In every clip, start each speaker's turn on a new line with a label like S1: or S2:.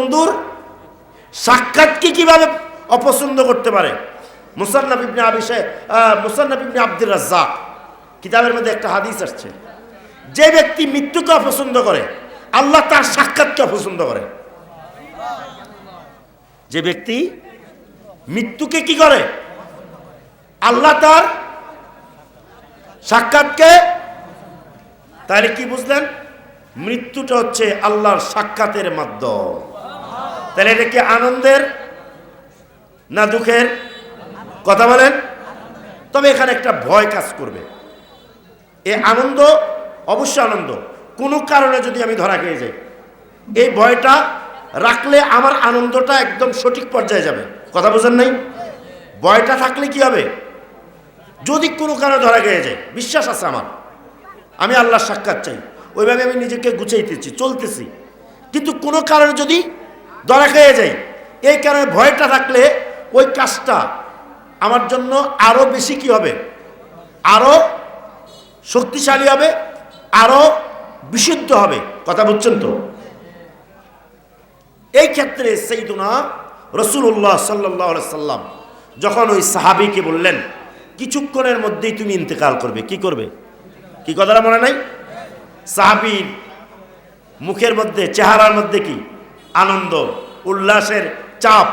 S1: বন্ধুর সাক্ষাৎকে কীভাবে অপছন্দ করতে পারে? মুসান্নাব ইবনে আবিসে মুসান্নাব ইবনে আব্দুর রাজ্জাক। কিতাবের মধ্যে একটা হাদিস আসছে। যে ব্যক্তি মৃত্যুকে অপছন্দ করে, আল্লাহ তার সাক্ষাৎকে অপছন্দ করে। যে ব্যক্তি মৃত্যুকে কি করে? আল্লাহ তার সাক্ষাৎকে, তাহলে কি বুঝলেন? মৃত্যুটা হচ্ছে আল্লাহর সাক্ষাতের মাধ্যম। তাহলে এটা কি আনন্দের না দুঃখের? কথা বলেন। তবে এখানে একটা ভয় কাজ করবে। এ আনন্দ অবশ্য আনন্দ। কোনো কারণে যদি আমি ধরা খেয়ে যাই, এই ভয়টা রাখলে আমার আনন্দটা একদম সঠিক পর্যায়ে যাবে। কথা বোঝেন নাই? ভয়টা থাকলে কি হবে? যদি কোনো কারণে ধরা গিয়ে যায় বিশ্বাস আছে আমার। আমি আল্লাহর সাক্ষাৎ চাই। ওইভাবে আমি নিজেকে গুছাইতেছি, চলতেছি। কিন্তু কোনো কারণে যদি ধরা খেয়ে যাই এই কারণে ভয়টা থাকলে ওই কাজটা আমার জন্য আরও বেশি কি হবে? আরও শক্তিশালী হবে আরও বিশুদ্ধ হবে। কথা বুঝছেন তো? এই ক্ষেত্রে সেই সেইদুনা রসুল্লাহ সাল্লাহ সাল্লাম যখন ওই সাহাবিকে বললেন, কিছুক্ষণের মধ্যেই তুমি ইন্তেকাল করবে। কি করবে? কি কথাটা মনে নাই? সাহাবির মুখের মধ্যে, চেহারার মধ্যে কি? আনন্দ, উল্লাসের চাপ।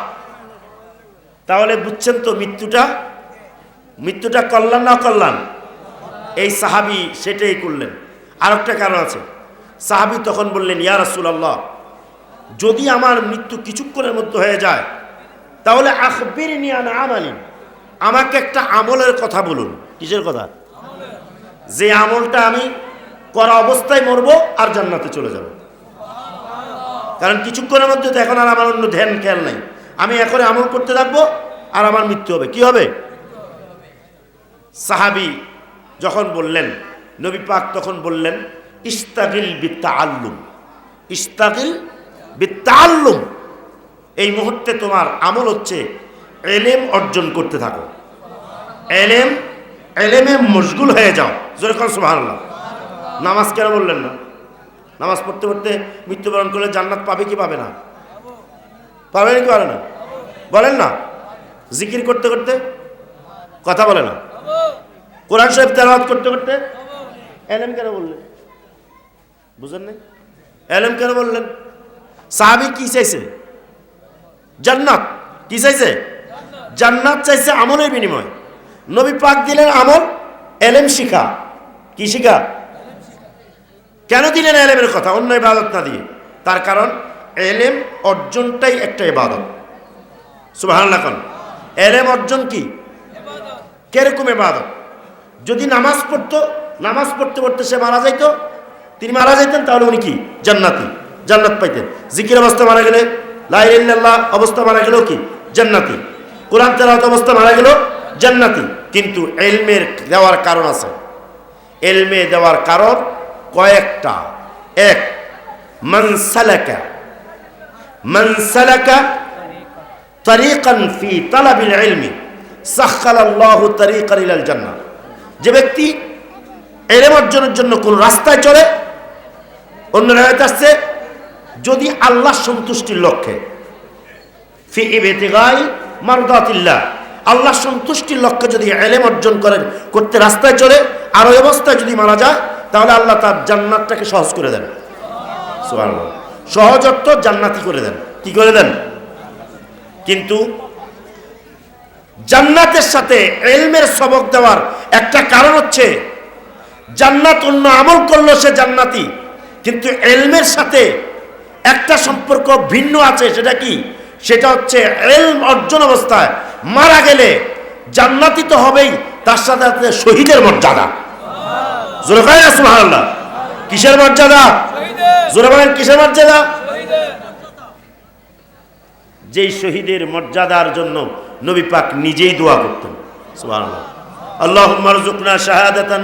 S1: তাহলে বুঝছেন তো মৃত্যুটা? মৃত্যুটা কল্যাণ না কল্যাণ এই সাহাবি সেটাই করলেন। আর একটা কারণ আছে। সাহাবি তখন বললেন, ইয়া রাসূলুল্লাহ, যদি আমার মৃত্যু কিছুক্ষণের মধ্যে হয়ে যায়, তাহলে আখবির নিয়ে আমালিন আমাকে একটা আমলের কথা বলুন। কিসের কথা? যে আমলটা আমি করা অবস্থায় মরবো আর জান্নাতে চলে যাব। কারণ কিছুক্ষণের মধ্যে তো এখন আর আমার অন্য ধ্যান, খেয়াল নাই। আমি এখন আমল করতে থাকব আর আমার মৃত্যু হবে। কি হবে? সাহাবি যখন বললেন, নবী পাক তখন বললেন, ইস্তাগিল বিত্তা আল্লুম ইস্তাগিল বিত্তা আল্লুম এই মুহূর্তে তোমার আমল হচ্ছে এলেম অর্জন করতে থাকো। এলেম, এলেমে মশগুল হয়ে যাও। যেরকম সুবহানাল্লাহ। নামাজ কেন বললেন না? নামাজ পড়তে পড়তে মৃত্যুবরণ করলে জান্নাত পাবে কি পাবে না? পাবে কি পাবে না? বলেন না। জিকির করতে করতে? কথা বলে না। কোরআন সাহেব তেলাওয়াত করতে করতে? এলেম কেন বললেন? বুঝেন নাই? এলেম কেন বললেন? সাহাবি কি চাইছে? জান্নাত। কি চাইছে? জান্নাত চাইছে আমলের বিনিময়। নবী পাক দিলেন আমল, এলেম শিখা। কি শিখা? কেন দিলেন এলেমের কথা? অন্য ইবাদত না দিয়ে। তার কারণ এলেম অর্জনটাই একটা ইবাদত। সুবাহ এলেম অর্জন কি? কেরকম ইবাদত? যদি নামাজ পড়তো, নামাজ পড়তে পড়তে সে মারা যাইত, তিনি মারা যাইতেন, তাহলে উনি কি? জান্নাতি। জান্নাত পাইতেন। জিকির অবস্থা মারা গেলে লাইল্লাহ অবস্থা মারা গেলেও কি? জান্নাতি। কোরআন তেলাওয়াত অবস্থা মারা গেল জান্নাতি। কিন্তু এলমের দেওয়ার কারণ আছে। এলমে দেওয়ার কারণ কয়েকটা। এক মনসালাকা মনসালাকা তরিকান ফি তালাবিল ইলমি। সাখাল আল্লাহ তরিকান ইলাল জান্নাহ। যে ব্যক্তি এলেম অর্জনের জন্য কোন রাস্তায় চলে, অন্য রায়ত আসছে, যদি আল্লাহ সন্তুষ্টির লক্ষ্যে। ফি ইবেতেগাই মারদাতিল্লাহ। আল্লাহ সন্তুষ্টির লক্ষ্যে যদি এলেম অর্জন করেন, করতে রাস্তায় চলে, আর ওই অবস্থায় যদি মারা যায় তাহলে আল্লাহ তার জান্নাতটাকে সহজ করে দেন। সুবহানাল্লাহ। সহজ অর্থ জান্নাতি করে দেন। কি করে দেন? কিন্তু জান্নাতের সাথে এলমের সবক দেওয়ার একটা কারণ হচ্ছে, জান্নাত অন্য আমল করল সে জান্নাতি, কিন্তু এলমের সাথে একটা সম্পর্ক ভিন্ন আছে, সেটা কি? সেটা হচ্ছে এলম অর্জন অবস্থায় মারা গেলে জান্নাতি তো হবেই, তার সাথে সাথে শহীদের মর্যাদা। জোরে কয় না সুবহানাল্লাহ। কিসের মর্যাদা? জোরে বলেন কিসের মর্যাদা? যেই শহীদের মর্যাদার জন্য নবী পাক নিজেই দোয়া করতেন সুবহানাল্লাহ। আল্লাহুম্মা রযুকনা শাহাদাতান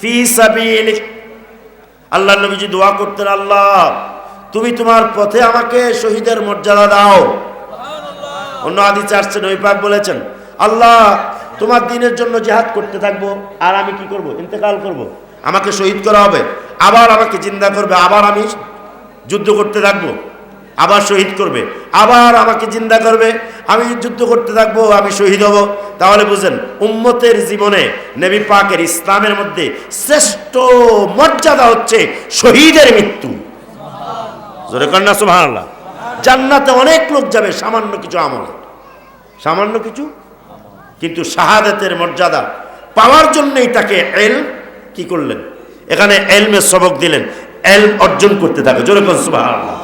S1: ফি সাবিলিক। আল্লাহ নবীজি দোয়া করতেন আল্লাহ তুমি তোমার পথে আমাকে শহীদের মর্যাদা দাও। অন্য আদিতে আসছে নবী পাক বলেছেন আল্লাহ তোমার দিনের জন্য জেহাদ করতে থাকব আর আমি কি করব? ইন্তেকাল করব। আমাকে শহীদ করা হবে। আবার আমাকে চিন্তা করবে, আবার আমি যুদ্ধ করতে থাকব, আবার শহীদ করবে, আবার আমাকে চিন্তা করবে, আমি যুদ্ধ করতে থাকব, আমি শহীদ হব। তাহলে বুঝেন, উম্মতের জীবনে নবী পাকের ইসলামের মধ্যে শ্রেষ্ঠ মর্যাদা হচ্ছে শহীদের মৃত্যু। জোরে কন্যা সুবহানাল্লাহ। জান্নাতে অনেক লোক যাবে, সামান্য কিছু আমলে। সামান্য কিছু, কিন্তু শাহাদাতের মর্যাদা পাওয়ার জন্যই তাকে এল কি করলেন? এখানে এলমের সবক দিলেন। এলম অর্জন করতে থাকে। জোরে কোন সুবহানাল্লাহ।